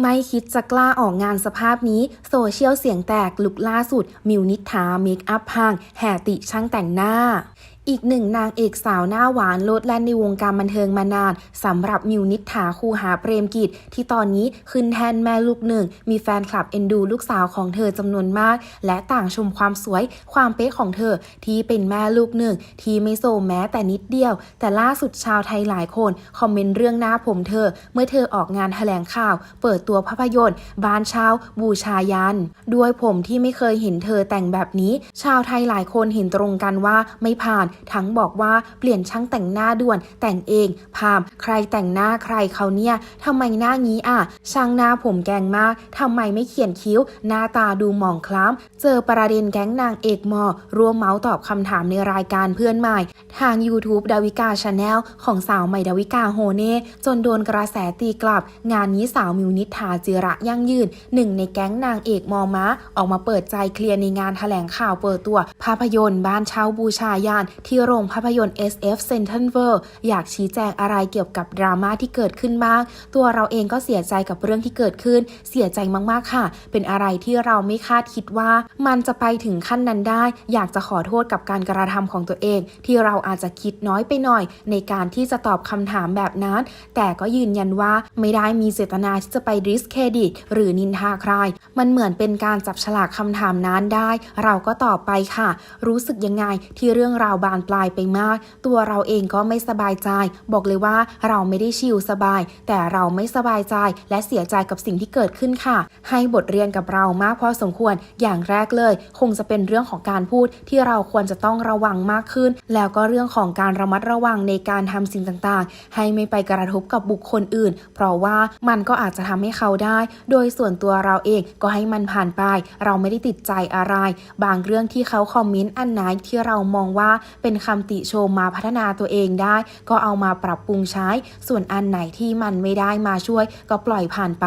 ไม่คิดจะกล้าออกงานสภาพนี้ โซเชียลเสียงแตกลุกล่าสุด มิวนิษฐาเมคอัพพังแห่ติช่างแต่งหน้า อีกหนึ่งนางเอกสาวหน้าหวานโลดแล่นในวงการบันเทิงมานานสำหรับมิวนิษฐาคูหาเปรมกิจ ที่ตอนนี้ขึ้นแทนแม่ลูกหนึ่ง มีแฟนคลับเอ็นดูลูกสาวของเธอจำนวนมาก และต่างชมความสวยความเป๊ะของเธอ ที่เป็นแม่ลูกหนึ่ง ที่ไม่โซแม้แต่นิดเดียว แต่ล่าสุดชาวไทยหลายคน คอมเมนต์เรื่องหน้าผมเธอ เมื่อเธอออกงานแถลงข่าว เปิดตัวภาพยนตร์ บานเช้า บูชายันด้วยผมที่ไม่เคยเห็นเธอแต่งแบบนี้ ชาวไทยหลายคนเห็นตรงกันว่าไม่ผ่านทั้งบอกว่าเปลี่ยนช่างแต่งหน้าด่วน แต่งเอง พาม ใครแต่งหน้าใครเขาเนี่ยทำไมหน้างี้อะ ช่างหน้าผมแกงมากทำไมไม่เขียนคิ้ว หน้าตาดูหมองคล้ำ เจอประเด็นแก๊งนางเอกมอร่วมเมาส์ตอบคำถามในรายการเพื่อนใหม่ ทาง YouTube ดาวิกาชาแนลของสาวใหม่ดาวิกาโฮเน่จนโดนกระแสตีกลับ งานนี้สาวมิวนิษฐาจิระยั่งยืนหนึ่งในแก๊งนางเอกมอม้าออกมาเปิดใจเคลียร์ในงานแถลงข่าวเปิดตัว ภาพยนตร์บ้านเช่าบูชายานที่โรงภาพยนตร์ SF Central World อยากชี้แจงอะไรเกี่ยวกับดราม่าที่เกิดขึ้นบ้างตัวเราเองก็เสียใจกับเรื่องที่เกิดขึ้น เสียใจมากๆค่ะ เป็นอะไรที่เราไม่คาดคิดว่า มันจะไปถึงขั้นนั้นได้ อยากจะขอโทษกับการกระทำของตัวเอง ที่เราอาจจะคิดน้อยไปหน่อย ในการที่จะตอบคำถามแบบนั้น แต่ก็ยืนยันว่าไม่ได้มีเจตนาที่จะไปดิสเครดิต หรือนินทาใคร มันเหมือนเป็นการจับฉลากคำถามนั้นได้ เราก็ตอบไปค่ะ รู้สึกยังไงที่เรื่องราวบาานปลายไปมาก ตัวเราเองก็ไม่สบายใจ บอกเลยว่าเราไม่ได้ชิลสบาย แต่เราไม่สบายใจและเสียใจกับสิ่งที่เกิดขึ้นค่ะ ให้บทเรียนกับเรามากพอสมควรอย่างแรกเลย คงจะเป็นเรื่องของการพูดที่เราควรจะต้องระวังมากขึ้น แล้วก็เรื่องของการระมัดระวังในการทำสิ่งต่างๆ ให้ไม่ไปกระทบกับบุคคลอื่น เพราะว่ามันก็อาจจะทำให้เขาได้ โดยส่วนตัวเราเองก็ให้มันผ่านไป เราไม่ได้ติดใจอะไร บางเรื่องที่เขาคอมเมนต์อันไหนที่เรามองว่าเป็นคำติชมมาพัฒนาตัวเองได้ ก็เอามาปรับปรุงใช้ ส่วนอันไหนที่มันไม่ได้มาช่วยก็ปล่อยผ่านไป